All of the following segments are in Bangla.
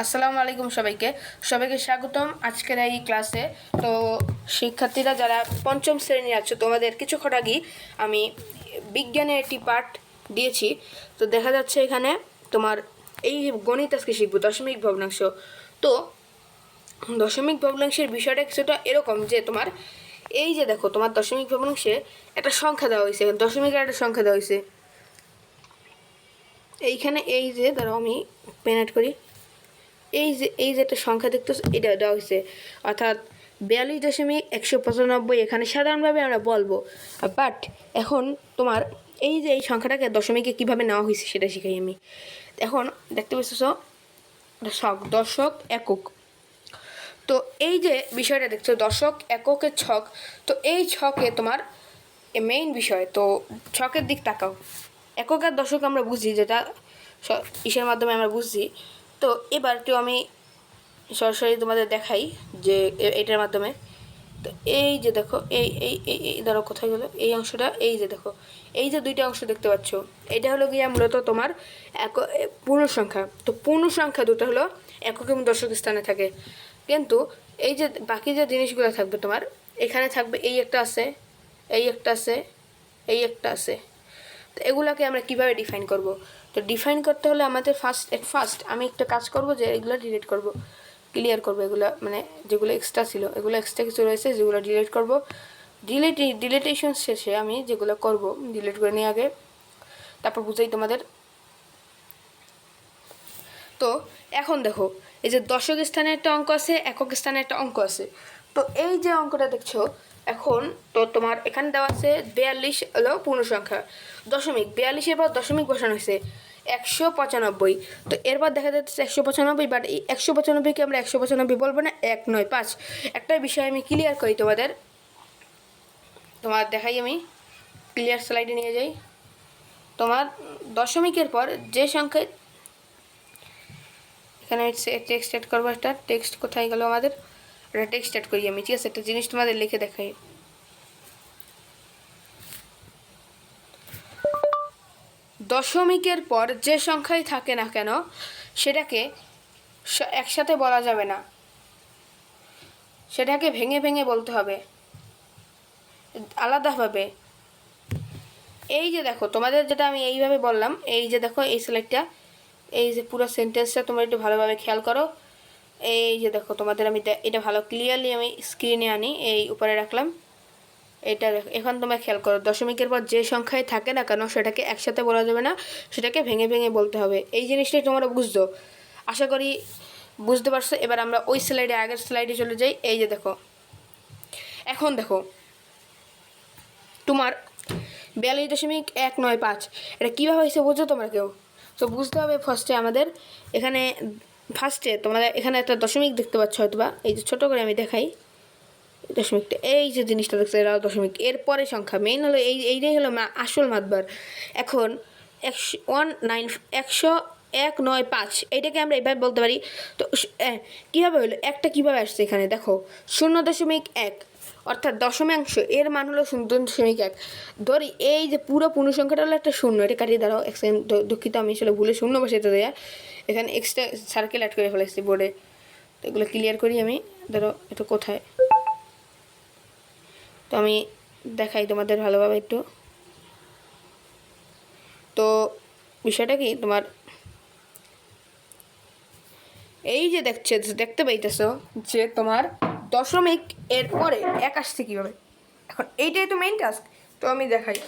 আসসালামু আলাইকুম সবাইকে। সবাইকে স্বাগতম আজকের এই ক্লাসে। তো শিক্ষার্থীরা যারা পঞ্চম শ্রেণি আছো, তোমাদের কিছুক্ষণ আগেই আমি বিজ্ঞানের একটি পাঠ দিয়েছি। তো দেখা যাচ্ছে এখানে তোমার এই গণিত আজকে শিখব, দশমিক ভগ্নাংশ। তো দশমিক ভগ্নাংশের বিষয়টা কিছুটা এরকম যে তোমার এই যে দেখো, তোমার দশমিক ভগ্নাংশে একটা সংখ্যা দেওয়া হয়েছে, দশমিকের একটা সংখ্যা দেওয়া হয়েছে। এইখানে এই যে, ধরো আমি পেনাট করি। এই যে এই যে একটা সংখ্যা দেখতো এটা দেওয়া হয়েছে। অর্থাৎ বিয়াল্লিশ দশমিক একশো পঁচানব্বই, এখানে সাধারণভাবে আমরা বলব। বাট এখন তোমার এই যে এই সংখ্যাটাকে দশমিকে কীভাবে নেওয়া হয়েছে সেটা শিখাই আমি। এখন দেখতে পাচ্ছ শক দশক, একক। তো এই যে বিষয়টা দেখছ, দশক এককের ছক। তো এই ছকে তোমার মেইন বিষয়, তো ছকের দিক তাকাও। একক আর দশক আমরা বুঝি, যেটা ইসের মাধ্যমে আমরা বুঝছি। তো এবার একটু আমি সরাসরি তোমাদের দেখাই যে এটার মাধ্যমে। তো এই যে দেখো, এই এই এই এই, ধরো কোথায় গেলো? এই অংশটা, এই যে দেখো। এই যে দুইটা অংশ দেখতে পাচ্ছ, এটা হলো গিয়ে মূলত তোমার এক পূর্ণ সংখ্যা তো পূর্ণ সংখ্যা দুটো হলো একক এবং দর্শক স্থানে থাকে। কিন্তু এই যে বাকি যে জিনিসগুলো থাকবে তোমার, এখানে থাকবে এই একটা আছে, এই একটা আছে, এই একটা আছে। তো এগুলোকে আমরা কীভাবে ডিফাইন করব? তো ডিফাইন করতে হলে আমাদের ফার্স্ট এট ফার্স্ট আমি একটা কাজ করব যে এগুলো ডিলিট করব ক্লিয়ার করব এগুলো মানে যেগুলো এক্সট্রা ছিল, এগুলো এক্সট্রা কিছু রয়েছে যেগুলো ডিলিট করব। ডিলিট ডিলিটেশন শেষে আমি যেগুলো করব ডিলিট করে নিয়ে আগে, তারপর বুঝাই তোমাদের। তো এখন দেখো, এই যে দশক স্থানে একটা অঙ্ক আছে, একক স্থানে একটা অঙ্ক আছে। তো এই যে অঙ্কটা দেখছ এখন তো তোমার এখানে দেওয়া আছে বিয়াল্লিশ হলো পূর্ণ সংখ্যা দশমিক, বিয়াল্লিশের পর দশমিক বসানো হয়েছে, একশো পঁচানব্বই। তো এরপর দেখা যাচ্ছে একশো পঁচানব্বই বাট এই একশো পঁচানব্বইকে আমরা একশো পঁচানব্বই বলব না, এক নয় পাঁচ। একটা বিষয় আমি ক্লিয়ার করি তোমাদের। তোমার দেখাই আমি ক্লিয়ার স্লাইডে নিয়ে যাই। তোমার দশমিকের পর যে সংখ্যায় এখানে টেক্সট অ্যাড করব একটা টেক্সট কোথায় গেল আমাদের? একটা টেক্সট অ্যাড করি আমি, ঠিক আছে? একটা জিনিস তোমাদের লিখে দেখাই। দশমিকের পর যে সংখ্যাই থাকে না কেন, সেটাকে একসাথে বলা যাবে না। সেটাকে ভেঙে ভেঙে বলতে হবে। আলাদাভাবে। এই যে দেখো, তোমাদের যেটা আমি এইভাবে বললাম, এই যে দেখো, এই স্লাইডটা এই যে পুরো সেন্টেন্সটা তোমরা একটু ভালোভাবে খেয়াল করো। এই যে দেখো, তোমাদের আমি এটা ভালো ক্লিয়ারলি আমি স্ক্রিনে আনি, এই উপরে রাখলাম। এটা এখন তোমরা খেয়াল করো, দশমিকের পর যে সংখ্যায় থাকে না কেন, সেটাকে একসাথে বলা যাবে না, সেটাকে ভেঙে ভেঙে বলতে হবে। এই জিনিসটাই তোমরা বুঝছ? আশা করি বুঝতে পারছ। এবার আমরা ওই স্লাইডে আগের স্লাইডে চলে যাই। এই যে দেখো, এখন দেখো, তোমার বিয়াল্লিশ দশমিক এক নয় পাঁচ, এটা কীভাবে হয়েছে বুঝছ তোমরা কেউ? তো বুঝতে হবে ফার্স্টে আমাদের, এখানে ফার্স্টে তোমরা এখানে একটা দশমিক দেখতে পাচ্ছ হয়তো বা এই যে ছোটো করে আমি দেখাই। দশমিকটা, এই যে জিনিসটা দেখছ এরা দশমিক। এরপরে সংখ্যা মেইন হলো এই, এইটাই হলো আসল মাতবার। এখন একশো ওয়ান নাইন, একশো এক নয় পাঁচ, এইটাকে আমরা এভাবে বলতে পারি। তো কীভাবে হলো? একটা কীভাবে আসছে এখানে? দেখো, শূন্য দশমিক এক, অর্থাৎ দশমাংশ, এর মান হলো শূন্য দশমিক এক। ধরি, এই যে পুরো পূর্ণ সংখ্যাটা হলো একটা শূন্য, এটা কাটিয়ে দাঁড়াও, এক সেকেন্ড দুঃখিত, আমি আসলে ভুলে শূন্য বসাতে দেয়া। এখানে এক্সট্রা সার্কেল অ্যাড করে ফেলেছি বোর্ডে তো এগুলো ক্লিয়ার করি আমি। ধরো, এটা কোথায়? তো আমি দেখাই তোমাদের ভালোভাবে একটু। তো বিষয়টা কি? তোমার এই যে দেখছে, দেখতে পাইতেছো যে তোমার দশমিক এর পরে এক আসছে কীভাবে? এখন এইটাই তো মেইন টাস্ক তো আমি দেখাই।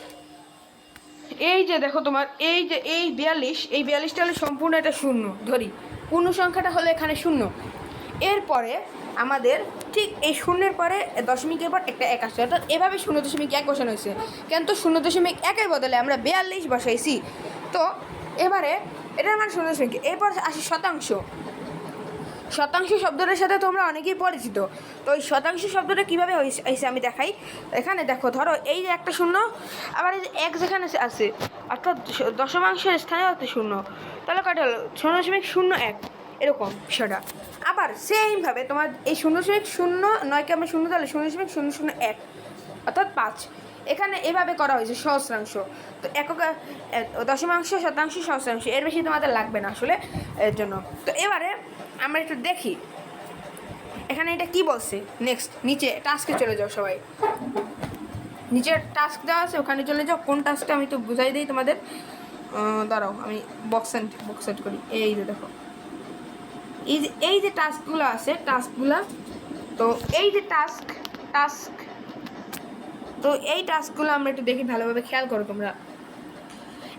এই যে দেখো তোমার, এই যে, এই বিয়াল্লিশ, এই বিয়াল্লিশটা হলে সম্পূর্ণ এটা শূন্য। ধরি, পূর্ণ সংখ্যাটা হলো এখানে শূন্য। এরপরে আমাদের ঠিক এই শূন্যের পরে দশমিকের পর একটা এক আসছে। অর্থাৎ এভাবে শূন্য দশমিক এক বসানো হয়েছে। কিন্তু শূন্য দশমিক একের বদলে আমরা বিয়াল্লিশ বসাইছি। তো এবারে এটার মানে শূন্য দশমিক। এরপর আসি শতাংশ। শতাংশ শব্দটার সাথে তোমরা অনেকেই পরিচিত। তো ওই শতাংশ শব্দটা কীভাবে হয়েছে আমি দেখাই। এখানে দেখো, ধরো এই যে একটা শূন্য, আবার এই যে এক যেখানে আছে অর্থাৎ দশমাংশের স্থানেও একটা শূন্য। তাহলে কয়টা হলো? শূন্য দশমিক শূন্য এক, এরকম বিষয়টা। আবার সেমভাবে তোমার এই শূন্য দশমিক শূন্য নয়কে আমরা শূন্য তাহলে শূন্য দশমিক শূন্য শূন্য এক, অর্থাৎ পাঁচ। এখানে এভাবে করা হয়েছে সহস্রাংশ। তো একক দশমাংশ, শতাংশ, সহস্রাংশ, এর বেশি তোমাদের লাগবে না আসলে, এর জন্য। তো এবারে আমরা একটু দেখি। এখানে এটা কি বলছে? নেক্সট নিচে টাস্কে চলে যাও সবাই। নিচের টাস্ক দেওয়া আছে, ওখানে চলে যাও। কোন টাস্কটা আমি তো বুঝাই দিই তোমাদের। দাঁড়াও, আমি বক্স সেট বক্স সেট করি। এই যে দেখো। এই যে এই যে টাস্কগুলো আছে টাস্কগুলো তো এই যে টাস্ক টাস্ক তো এই টাস্কগুলো আমরা একটু দেখি, ভালোভাবে খেয়াল করো তোমরা।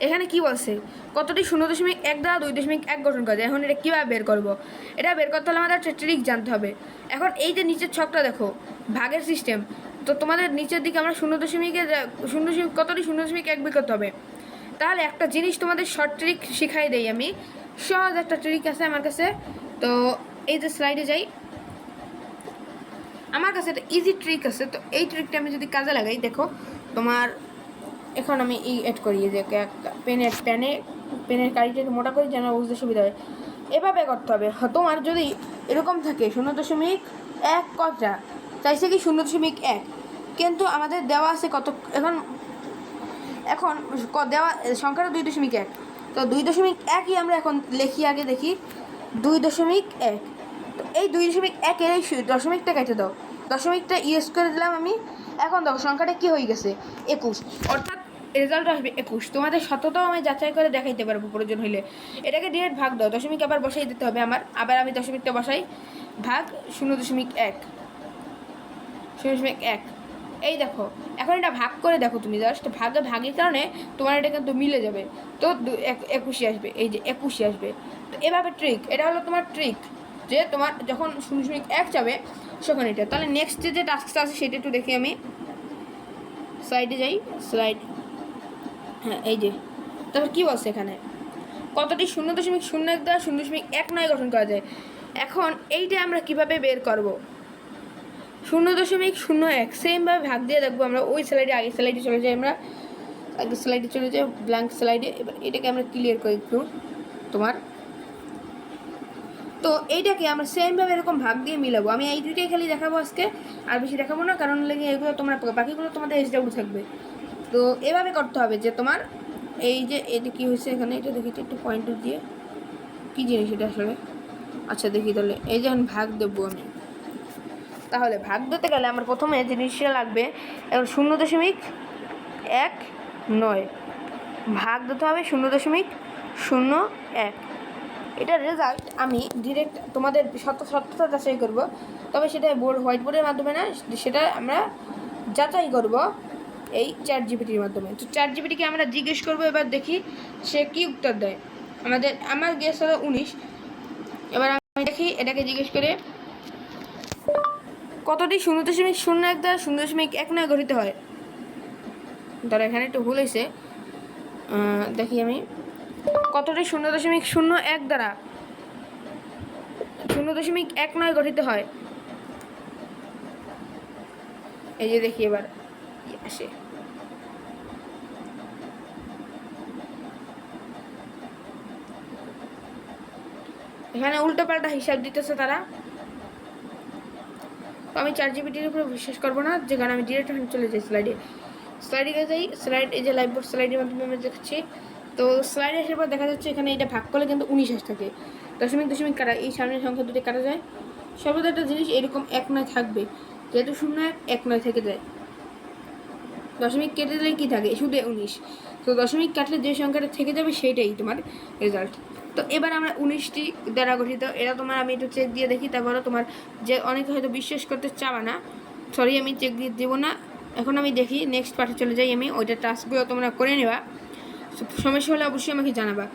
এখানে কি বলছে? কতটি শূন্য দশমিক এক দ্বারা দুই দশমিক এক গঠন করা যায়? এখন এটা কীভাবে বের করব? এটা বের করতে হলে আমাদের একটা ট্রিক জানতে হবে। এখন এই যে নিচের ছকটা দেখো, ভাগের সিস্টেম তো তোমাদের নিচের দিকে আমরা শূন্য দশমিকে শূন্য দশমিক, কতটি শূন্য দশমিক এক বের করতে হবে? তাহলে একটা জিনিস তোমাদের শর্ট ট্রিক শিখাই দেই আমি। সহজ একটা ট্রিক আছে আমার কাছে। তো এই যে স্লাইডে যাই। আমার কাছে একটা ইজি ট্রিক আছে। তো এই ট্রিকটা আমি যদি কাজে লাগাই, দেখো, তোমার, এখন আমি এই অ্যাড করি যে পেনের প্যানে পেনের একটু মোটা করে যেন বুঝতে সুবিধা হয়। এভাবে করতে হবে। হ- তোমার যদি এরকম থাকে শূন্য দশমিক এক কটা, চাইছে কি শূন্য দশমিক এক? কিন্তু আমাদের দেওয়া আছে কত, এখন এখন দেওয়া, সংখ্যাটা দুই দশমিক এক। তো দুই দশমিক একই আমরা এখন লিখি আগে দেখি। দুই দশমিক এক। তো এই দুই দশমিক একের এই দশমিকটা কেটে দাও। দশমিকটা ইউজ করে দিলাম আমি। এখন দেখো সংখ্যাটা কি হয়ে গেছে? একুশ। অর্থাৎ রেজাল্ট আসবে একুশ। তোমাদের শতটাও আমি যাচাই করে দেখাইতে পারব প্রয়োজন হইলে। এটাকে ডিরেক্ট ভাগ দাও, দশমিক আবার বসাই দিতে হবে আমার। আবার আমি দশমিকটা বসাই। ভাগ শূন্য দশমিক এক। শূন্য দশমিক এক। এই দেখো, এখন এটা ভাগ করে দেখো তুমি জাস্ট ভাগে ভাগের কারণে তোমার এটা কিন্তু মিলে যাবে। তো একুশে আসবে, এই যে একুশে আসবে। তো এভাবে ট্রিক এটা হলো তোমার ট্রিক যে তোমার যখন শূন্য দশমিক এক যাবে সেখানে এটা। তাহলে নেক্সট যে টাস্কটা আছে সেটা একটু দেখি আমি। স্লাইডে যাই স্লাইড হ্যাঁ এই যে। তারপর কী বলছে এখানে? কতটি শূন্য দশমিক শূন্য এক দ্বারা শূন্য দশমিক এক নয় গঠন করা যায়। এখন এইটা আমরা কীভাবে বের করব? শূন্য দশমিক শূন্য এক সেমভাবে ভাগ দিয়ে দেখব আমরা ওই স্লাইডে আগে স্লাইডে চলে যাই আমরা। আগে স্লাইডে চলে যাই ব্ল্যাঙ্ক স্লাইডে এবার এটাকে আমরা ক্লিয়ার করি একটু তোমার। তো এইটাকে আমরা সেমভাবে এরকম ভাগ দিয়ে মিলাবো। আমি এই দুইটাই খালি দেখাবো আজকে, আর বেশি দেখাবো না, কারণ লেগে এগুলো তোমরা, বাকিগুলো তোমাদের এস থাকবে। তো এভাবে করতে হবে যে তোমার এই যে এটা কি হয়েছে এখানে? এটা দেখি একটু পয়েন্ট দিয়ে কী জিনিস এটা আসলে? আচ্ছা দেখি তাহলে। এই যে ভাগ দেবো আমি। তাহলে ভাগ দিতে গেলে আমার প্রথমে জিনিসটা লাগবে এখন শূন্য দশমিক এক নয়। ভাগ দিতে হবে শূন্য দশমিক শূন্য এক। এটার রেজাল্ট আমি ডিরেক্ট তোমাদের সত্য সত্যতা যাচাই করব। তবে সেটা বোর্ড হোয়াইট বোর্ডের মাধ্যমে না, সেটা আমরা যাচাই করব। এই চ্যাট জিপিটির মাধ্যমে। তো চ্যাট জিপিটিকে আমরা জিজ্ঞেস করব, এবার দেখি সে কি উত্তর দেয়। আমাদের, আমার গেস হলো উনিশ। এবার আমি দেখি এটাকে জিজ্ঞেস করে, কতটি শূন্য দশমিক শূন্য এক দ্বারা শূন্য দশমিক এক নয় গঠিত হয়? ধরো এখানে একটু ভুল হয়েছে। দেখি আমি। কতটি শূন্য দশমিক শূন্য এক দ্বারা শূন্য দশমিক এক নয় গঠিত হয়? এই যে দেখি এবার, আসে। এখানে উল্টোপাল্টা হিসাব দিতেছে তারা। তো আমি চার জিবিটির উপরে বিশ্বাস করব না যেখানে আমি ডিরেক্ট এখন চলে যাই স্লাইডে স্লাইডে যাই স্লাইড এই যে লাইভ বোর্ড স্লাইডের মাধ্যমে আমি দেখছি। তো স্লাইডে আসার পর দেখা যাচ্ছে এখানে এটা ভাগ করলে কিন্তু উনিশ আস থাকে। দশমিক দশমিক কাটা, এই সামনের সংখ্যা দুটো কাটা যায়। সর্বদা একটা জিনিস এরকম এক নয় থাকবে, যেহেতু শূন্য এক এক নয় থেকে যায়। দশমিক কেটে দিলে কী থাকে? শুধু উনিশ। তো দশমিক কাটলে যে সংখ্যাটা থেকে যাবে, সেইটাই তোমার রেজাল্ট তো এবার আমরা উনিশটি দ্বারা গঠিত এটা তোমার আমি একটু চেক দিয়ে দেখি তারপরে তোমার যে অনেকে হয়তো বিশ্বাস করতে চাওয়া না। সরি আমি চেক দিয়ে দেবো না। এখন আমি দেখি নেক্সট পার্টে চলে যাই আমি, ওইটা টাস্কগুলো তোমরা করে নেবা। সমস্যা হলে অবশ্যই আমাকে জানাবা।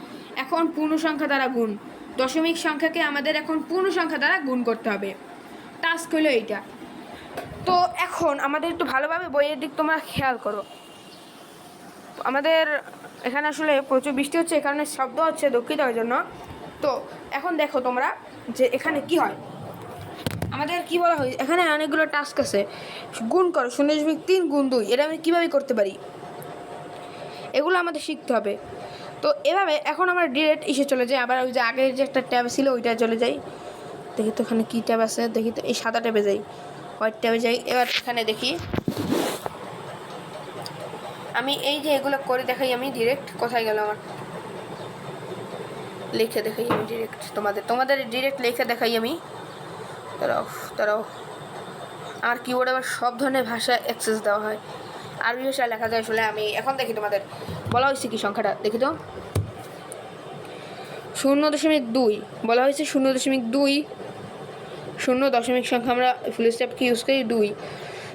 এখন পূর্ণ সংখ্যা দ্বারা গুণ। দশমিক সংখ্যাকে আমাদের এখন পূর্ণ সংখ্যা দ্বারা গুণ করতে হবে। টাস্ক হলো এইটা। তো এখন আমাদের একটু ভালোভাবে বইয়ের দিক তোমরা খেয়াল করো। আমাদের এখানে আসলে প্রচুর বৃষ্টি হচ্ছে এই কারণে শব্দ হচ্ছে দুঃখিত জন্য। তো এখন দেখো তোমরা যে এখানে কি হয়। আমাদের কি বলা হয়, এখানে অনেকগুলো টাস্ক আছে। গুণ করো শূন্য দশমিক তিন, গুণ দুই, এটা আমি কীভাবে করতে পারি? এগুলো আমাদের শিখতে হবে। তো এভাবে এখন আমরা ডিরেক্ট ইসে চলে যাই, আবার ওই যে আগের যে একটা ট্যাব ছিল ওইটা চলে যাই। দেখি তো এখানে কী ট্যাব আছে, দেখি তো এই সাদা ট্যাবে যাই, হোয়াইট ট্যাবে যাই, এবার এখানে দেখি। আমি এই যে এগুলো করে দেখাই, আমি ডিরেক্ট কোথায় গেল আমার? লিখে দেখাই আমি ডিরেক্ট তোমাদের তোমাদের ডিরেক্ট লিখে দেখাই আমি। তারাও তারাও আর কিবোর্ডে আবার সব ধরনের ভাষা অ্যাক্সেস দেওয়া হয়। আরবি ভাষায় লেখা যায় আসলে, আমি এখন দেখি তোমাদের। বলা হয়েছে কি সংখ্যাটা? দেখি তো। শূন্য দশমিক দুই, বলা হয়েছে শূন্য দশমিক দুই। শূন্য দশমিক সংখ্যা আমরা ফুল স্টপকে ইউজ করি, দুই।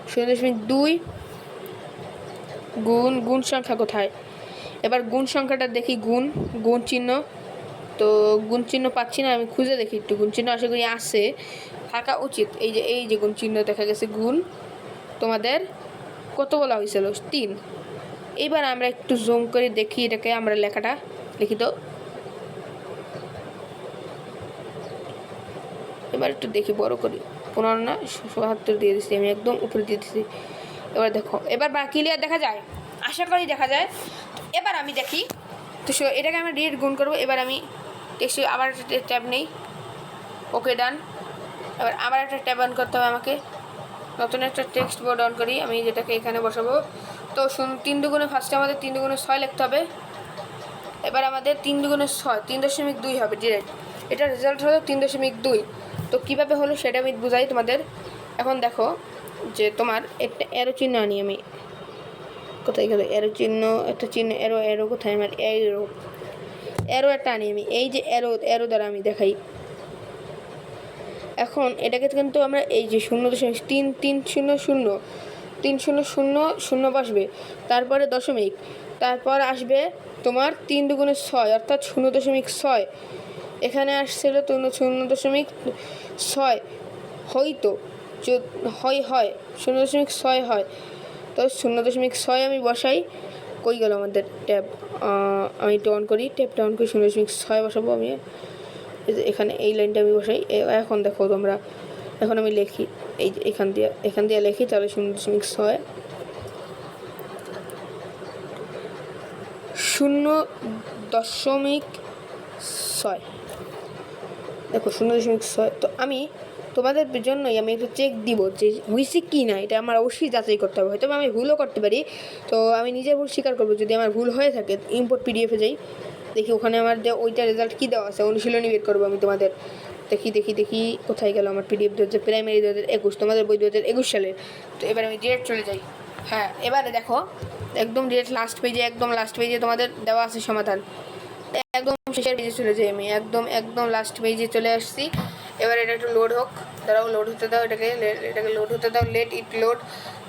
শূন্য দশমিক দুই গুণ গুণ সংখ্যা কোথায়? এবার গুণ সংখ্যাটা দেখি, গুণ গুণ চিহ্ন। তো গুণ চিহ্ন পাচ্ছি না, আমি খুঁজে দেখি একটু। গুণ চিহ্ন আশা করি আসে থাকা উচিত। এই যে এই যে গুণ চিহ্ন দেখা গেছে, গুণ। তোমাদের কত বলা হয়েছিল? তিন। এইবার আমরা একটু জুম করে দেখি এটাকে আমরা লেখাটা লিখি তো এবার একটু দেখি, বড় করি। পনেরো না বাহাত্তর দিয়ে দিচ্ছি আমি একদম উপরে দিয়ে দিচ্ছি এবার দেখো, এবার ক্লিয়ার দেখা যায়? আশা করি দেখা যায়। এবার আমি দেখি, তো এটাকে আমরা ডিরেক্ট গুণ করব। এবার আমি টেক্সট আবার একটা ট্যাব নেই। ওকে ডান এবার আবার একটা ট্যাব অন করতে হবে আমাকে। নতুন একটা টেক্সট বোর্ড অন করি, আমি যেটাকে এখানে বসাবো। তো শুন, তিন দুগুণে ফার্স্টে আমাদের তিন দুগুণে ছয় লিখতে হবে। এবার আমাদের তিন দুগুণে ছয়, তিন দশমিক দুই হবে ডিরেক্ট এটা রেজাল্ট হলো তিন দশমিক দুই। তো কীভাবে হলো সেটা আমি বুঝাই তোমাদের। এখন দেখো যে তোমার একটা এরো চিহ্ন আনি আমি। কোথায় গেল? এরো চিহ্ন, একটা চিহ্ন এরো এরো কোথায়? আমার এরো এরো একটা আনি আমি। এই যে এরো এরো দ্বারা আমি দেখাই। এখন এটাকে কিন্তু আমরা এই যে শূন্য দশমিক, তিন তিন শূন্য শূন্য, তিন শূন্য শূন্য শূন্য বসবে। তারপরে দশমিক। তারপর আসবে তোমার তিন দুগুণে ছয়, অর্থাৎ শূন্য দশমিক ছয়। এখানে আসছিল শূন্য দশমিক ছয়। হয়তো হয় হয়, শূন্য দশমিক ছয় হয়। তো শূন্য দশমিক ছয় আমি বসাই, কই গেল আমাদের ট্যাব? আমি একটু অন করি, ট্যাবটা অন করি, শূন্য দশমিক ছয় বসাবো আমি। এখানে এই লাইনটা আমি বসাই এখন দেখো তোমরা, এখন আমি লিখি, এই যে এখান দিয়ে এখান দিয়ে লিখি, তাহলে শূন্য দশমিক ছয়। শূন্য দশমিক ছয়। দেখো শূন্য দশমিক ছয়, তো আমি তোমাদের জন্যই আমি একটু চেক দিব যে হয়েছে কি না এটা আমার অবশ্যই যাচাই করতে হবে। হয়তো আমি ভুলও করতে পারি। তো আমি নিজের ভুল স্বীকার করব, যদি আমার ভুল হয়ে থাকে ইম্পোর্ট পিডিএফে যাই, দেখি ওখানে আমার যে ওইটা রেজাল্ট কী দেওয়া আছে, অনুশীলনী বের করব আমি তোমাদের। দেখি দেখি দেখি কোথায় গেল আমার পিডিএফ দু হাজার প্রাইমারি দু হাজার একুশ, তোমাদের বই দু হাজার একুশ সালের। তো এবার আমি ডিরেক্ট চলে যাই। হ্যাঁ এবারে দেখো, একদম ডিরেক্ট লাস্ট পেজে একদম লাস্ট পেজে তোমাদের দেওয়া আছে সমাধান। একদম শেষের পেজে চলে যাই আমি, একদম একদম লাস্ট পেজে চলে আসছি। এবার এটা একটু লোড হোক। দাঁড়াও লোড হতে দাও, এটাকে এটাকে লোড হতে দাও লেট ইট লোড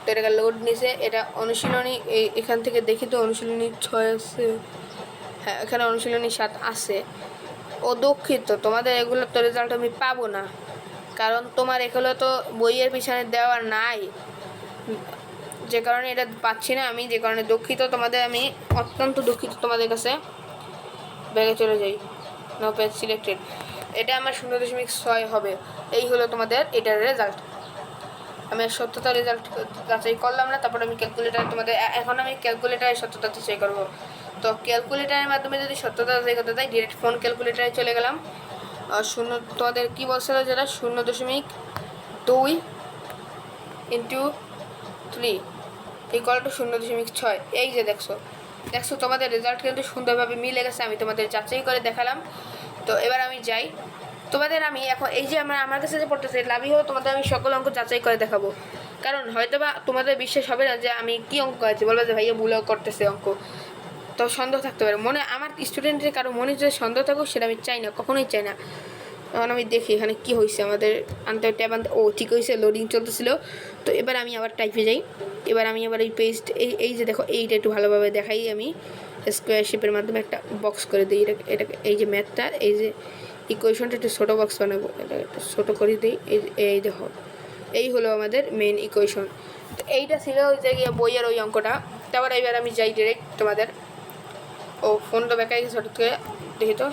তো এটাকে লোড নিছে। এটা অনুশীলনী এখান থেকে দেখি তো অনুশীলনী ছয় আছে। হ্যাঁ এখানে অনুশীলনী সাত আছে। ও দুঃখিত তোমাদের এগুলো তো রেজাল্ট আমি পাবো না। কারণ তোমার এগুলো তো বইয়ের পিছনে দেওয়া নাই। যে কারণে এটা পাচ্ছি না আমি, যে কারণে দুঃখিত তোমাদের, আমি অত্যন্ত দুঃখিত তোমাদের কাছে। ব্যাগে চলে যাই। নো পেজ সিলেক্টেড এটা আমার শূন্য দশমিক ছয় হবে। এই হলো তোমাদের এটার রেজাল্ট আমি সত্যতা রেজাল্ট যাচাই করলাম না, তারপর আমি ক্যালকুলেটার তোমাদের এখন আমি ক্যালকুলেটারের সত্যতা যাচাই করব। তো ক্যালকুলেটারের মাধ্যমে যদি সত্যতা যাচাই করতে চাই ডিরেক্ট ফোন ক্যালকুলেটারে চলে গেলাম। শূন্য, তোমাদের কী বলছিল যেটা? শূন্য দশমিক দুই ইন্টু থ্রি ইকুয়াল টু শূন্য দশমিক ছয়। এই যে দেখছ। দেখছ, তোমাদের রেজাল্ট কিন্তু সুন্দরভাবে মিলে গেছে, আমি তোমাদের যাচাই করে দেখালাম। তো এবার আমি যাই। তোমাদের আমি এখন এই যে আমরা আমার কাছে যে পড়তেছে লাভই হোক তোমাদের আমি সকল অঙ্ক যাচাই করে দেখাবো। কারণ হয়তো বা তোমাদের বিশ্বাস হবে না যে আমি কি অঙ্ক আছে বলবে যে ভাইয়া ভুলেও করতেছে অঙ্ক। তো সন্দেহ থাকতে পারে। মনে আমার স্টুডেন্টের কারও মনে যে সন্দেহ থাকুক সেটা আমি চাই না, কখনোই চাই না। তখন আমি দেখি এখানে কি হয়েছে আমাদের আনতে ট্যাব আনতে ও, ঠিক হয়েছে লোডিং চলতেছিল। তো এবার আমি আবার টাইপে যাই। এবার আমি আবার এই পেজ এই এই যে দেখো, এইটা একটু ভালোভাবে দেখাই আমি। স্কোয়ার শেপের মাধ্যমে একটা বক্স করে দিই। এটা এটা এই যে ম্যাথটা এই যে ইকুয়েশনটা একটু ছোটো বক্স বানাবো। এটা একটু ছোটো করে দিই। এই এই যে- দেখো, এই হলো আমাদের মেন ইকুয়েশন তো এইটা ছিল ওই যে গিয়ে বইয়ের ওই অঙ্কটা। তারপর এবার আমি যাই ডিরেক্ট তোমাদের। ও ফোনটা বেকাই গেছে হঠাৎ করে, দেখি তো।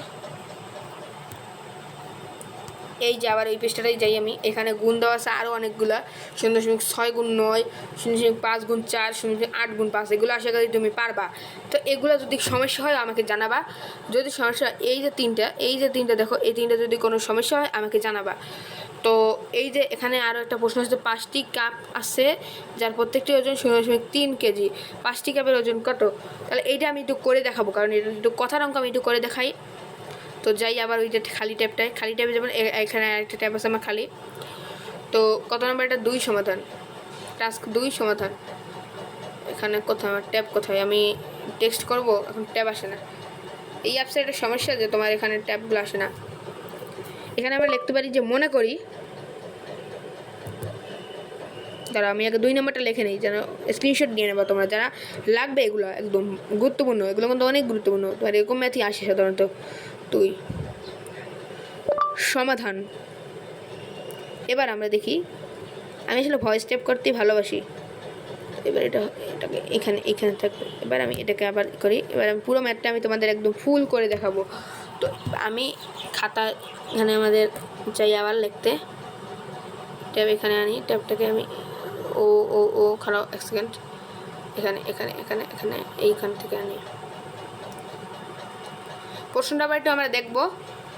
এই যে আবার এই পেজটাতেই যাই আমি। এখানে গুণ দেওয়া আছে আরও অনেকগুলা। শূন্য দশমিক ছয় গুণ নয় শূন্য দশমিক পাঁচ গুণ চার শূন্য দশমিক আট গুণ পাঁচ এগুলো আশা করি তুমি পারবা। তো এগুলো যদি সমস্যা হয় আমাকে জানাবা। যদি সমস্যা হয়, এই যে তিনটা এই যে তিনটা দেখো এই তিনটা যদি কোনো সমস্যা হয় আমাকে জানাবা। তো এই যে এখানে আরও একটা প্রশ্ন হচ্ছে পাঁচটি কাপ আছে যার প্রত্যেকটি ওজন শূন্য দশমিক তিন কেজি। পাঁচটি কাপের ওজন কত? তাহলে এইটা আমি একটু করে দেখাবো কারণ এটা একটু কথার অঙ্ক আমি একটু করে দেখাই। তো যাই আবার ওই যে খালি ট্যাবটায় খালি ট্যাবে যেমন এখানে একটা ট্যাব আছে আমার খালি। তো কত নম্বর এটা দুই সমাধান। টাস্ক দুই সমাধান। এখানে কোথায় আমার ট্যাব কোথায়? আমি টেক্সট করব, এখন ট্যাব আসে না। এই অ্যাপসের একটা সমস্যা যে তোমার এখানে ট্যাবগুলো আসে না। এখানে আমরা লিখতে পারি যে মনে করি দাঁড়া আমি আগে দুই নম্বরটা লিখে নিই, যেন স্ক্রিনশট নিয়ে নেবা তোমরা। যারা লাগবে এগুলো একদম গুরুত্বপূর্ণ, এগুলো কিন্তু অনেক গুরুত্বপূর্ণ। তোমার এরকম ম্যাথই আসে সাধারণত। তুই। সমাধান। এবার আমরা দেখি, আমি আসলে ভয়েস টাইপ করতেই ভালোবাসি। এবার এটা, এটাকে এখানে এখানে থাকবে। এবার আমি এটাকে আবার করি, এবার আমি পুরো ম্যাথটা আমি তোমাদের একদম ফুল করে দেখাবো। তো আমি খাতা এখানে আমাদের চাই আবার লিখতে। ট্যাব এখানে আনি ট্যাবটাকে আমি ও ও ও, খারাপ, এক সেকেন্ড এখানে এখানে এখানে এখানে, এইখান থেকে আনি। প্রশ্নটা আবার একটু আমরা দেখব।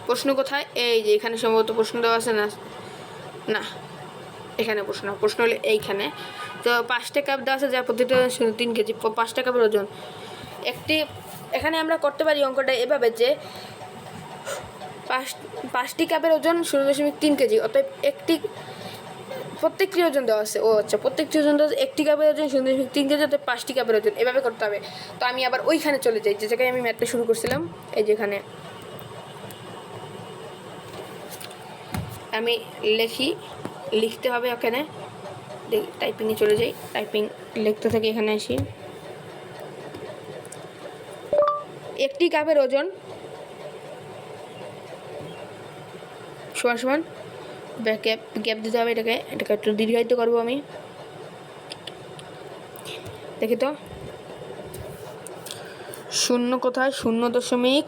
প্রশ্ন কোথায়? এই যে এখানে সম্ভবত প্রশ্ন দেওয়া আছে না? না, এখানে প্রশ্ন প্রশ্ন হলো এইখানে। তো পাঁচটা কাপ দেওয়া আছে, যা প্রতিটা তিন কেজি পাঁচটা কাপের ওজন। একটি, এখানে আমরা করতে পারি অঙ্কটা এভাবে যে, পাঁচ, পাঁচটি কাপের ওজন শূন্য দশমিক তিন কেজি, অতএব একটি প্রত্যেকটি ওজন দেওয়া আছে। ও আচ্ছা প্রত্যেকটি ওজন দেওয়া একটি কাপের ওজন সুন্দর দশমিক তিন কেজি অর্থাৎ পাঁচটি কাপের ওজন এভাবে করতে হবে। তো আমি আবার ওইখানে চলে যাই, যে জায়গায় আমি ম্যাথটা শুরু করছিলাম, এই যেখানে আমি লিখি, লিখতে হবে ওখানে। দেখি টাইপিংয়ে চলে যাই। টাইপিং লিখতে থাকি, এখানে আসি। একটি কাপের ওজন, সমান সমান গ্যাপ গ্যাপ দিতে হবে এটাকে। এটাকে একটু দীর্ঘায়িত করব আমি। দেখি তো। শূন্য কোথায়? শূন্য দশমিক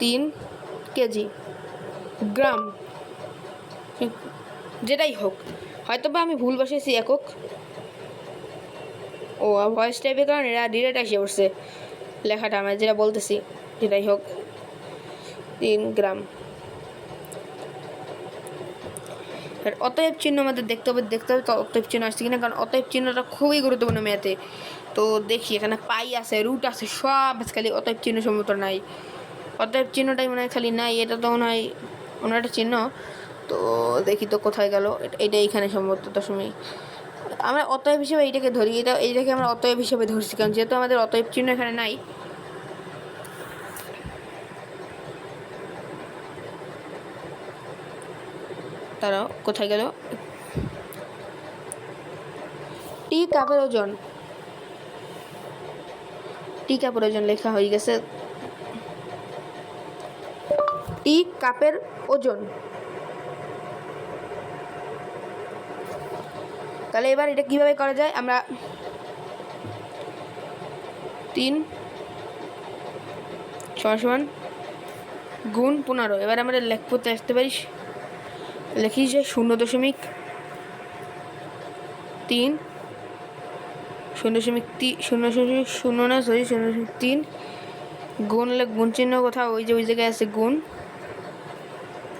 তিন কেজি, গ্রাম। যেটাই হোক হয়তো বা আমি ভুল বসেছি একক। ও ভয়েস টাইপের কারণে এরা ডিরেক্ট আসে পড়ছে লেখাটা, আমি যেটা বলতেছি, যেটাই হোক, তিন গ্রাম। আর অতএব চিহ্ন আমাদের দেখতে হবে দেখতে হবে তো অতএব চিহ্ন আসছে কিনা, কারণ অতএব চিহ্নটা খুবই গুরুত্বপূর্ণ ম্যাথে তো দেখি, এখানে পাই আছে রুট আছে, সব খালি অতএব চিহ্ন সম্ভবত নাই। অতএব চিহ্নটাই মনে হয় খালি নাই, এটা তো মনে হয় অন্য একটা চিহ্ন। তো দেখি তো কোথায় গেল, এটা- এইখানে সম্ভবত দশমিক আমরা অতএব হিসেবে এইটাকে ধরি, এটা, এইটাকে আমরা অতএব হিসেবে ধরছি, কারণ যেহেতু আমাদের অতএব চিহ্ন এখানে নাই তারা কোথায় গেল? টি কাপের ওজন। টি কাপের ওজন লেখা হয়ে গেছে। টি কাপের ওজন। তাহলে এবার এটা কীভাবে করা যায়? আমরা তিন সমান সমান গুণ পনেরো। এবার আমরা লেখ লেখতে আসতে পারি। লিখি যে শূন্য দশমিক তিন, শূন্য দশমিক তিন শূন্য দশমিক শূন্য না সরি শূন্য দশমিক তিন। গুণ গুণ চিহ্ন কোথাও, ওই যে, ওই জায়গায় আছে গুণ।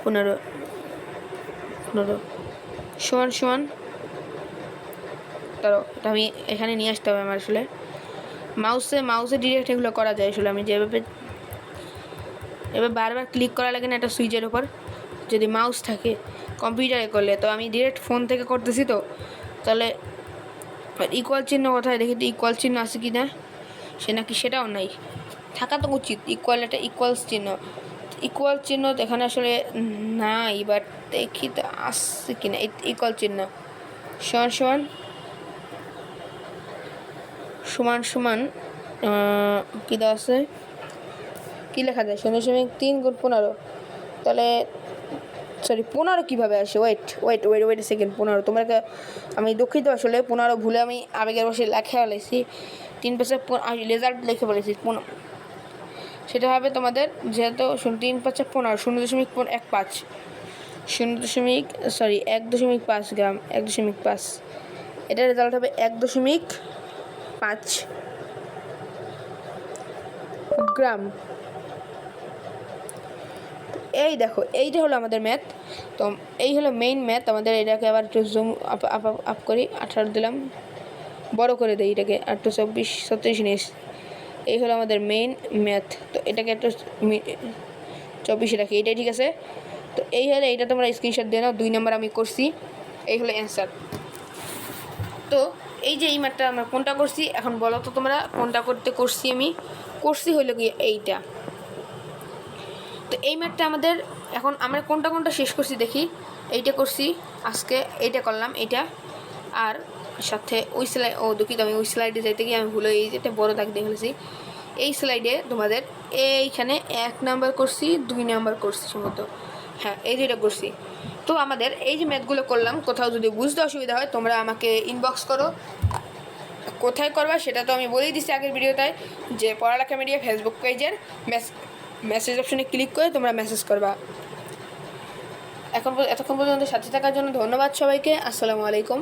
পনেরো পনেরো। সমান সমান। ধরো, এটা আমি এখানে নিয়ে আসতে হবে আমার আসলে। মাউসে মাউসে ডিরেক্ট এগুলো করা যায় আসলে, আমি যেভাবে এবার বারবার ক্লিক করা লাগে না একটা সুইচের ওপর যদি মাউস থাকে কম্পিউটারে করলে। তো আমি ডিরেক্ট ফোন থেকে করতেছি তো। তাহলে ইকুয়াল চিহ্ন কোথায়? দেখি তো ইকুয়াল চিহ্ন আছে কি না? সে নাকি সেটাও নাই। থাকা তো উচিত। ইকুয়াল একটা ইকুয়ালস চিহ্ন। ইকুয়াল চিহ্ন এখানে আসলে নাই বাট দেখি তো আসছে কি না। ইকুয়াল চিহ্ন। সমান সমান। সমান সমান কী দেওয়া আছে? কী লেখা যায়? শূন্য দশমিক তিন গুণ পনেরো। তাহলে সরি পনেরো কীভাবে আসে? Wait wait wait wait second পনেরো তোমাকে আমি দুঃখিত আসলে পনেরো ভুলে আমি আবেগের বসে লেখা ফেলেছি। তিন পাশে রেজাল্ট লিখে বলেছি পনেরো সেটা হবে তোমাদের যেহেতু তিন পাঁচে পনেরো, শূন্য দশমিক এক পাঁচ। শূন্য দশমিক সরি এক দশমিক পাঁচ গ্রাম, এক দশমিক পাঁচ। এটার রেজাল্ট হবে এক দশমিক পাঁচ গ্রাম। এই দেখো এইটা হলো আমাদের ম্যাথ তো এই হলো মেইন ম্যাথ আমাদের এটাকে আবার একটু জুম আপ আপ আপ করি, আঠারো দিলাম, বড় করে দিই এটাকে একটু চব্বিশ, ছত্রিশ নিস এই হলো আমাদের মেইন ম্যাথ তো এটাকে একটু চব্বিশে রাখি, এটাই ঠিক আছে। তো এই হলে, এইটা তোমরা স্ক্রিনশট দিয়ে নাও, দুই নম্বর আমি করছি, এই হলো অ্যান্সার তো এই যে এই ম্যাটটা আমরা কোনটা করছি, এখন বলো তো তোমরা, কোনটা করতে করছি আমি? করছি হইল কি এইটা। তো এই ম্যাটটা আমাদের এখন আমরা কোনটা কোনটা শেষ করছি দেখি। এইটা করছি, আজকে এইটা করলাম এটা আর সাথে ওই স্লাইড ও দুঃখিত, আমি ওই স্লাইডে যাইতে গিয়ে আমি ভুলে এই যেটা বড় দাগ দিয়ে ফেলেছি। এই স্লাইডে তোমাদের এইখানে এক নাম্বার করছি, দুই নাম্বার করছি সম্ভবত। হ্যাঁ এই দুইটা করছি। তো আমাদের এই যে ম্যাথগুলো করলাম, কোথাও যদি বুঝতে অসুবিধা হয়, তোমরা আমাকে ইনবক্স করো। কোথায় করবা সেটা তো আমি বলেই দিচ্ছি আগের ভিডিওটায়, যে পড়ালেখা মিডিয়া ফেসবুক পেজের মেসেজ অপশনে ক্লিক করে তোমরা মেসেজ করবা। এখন এতক্ষণ পর্যন্ত সাথে থাকার জন্য ধন্যবাদ সবাইকে। আসসালামু আলাইকুম।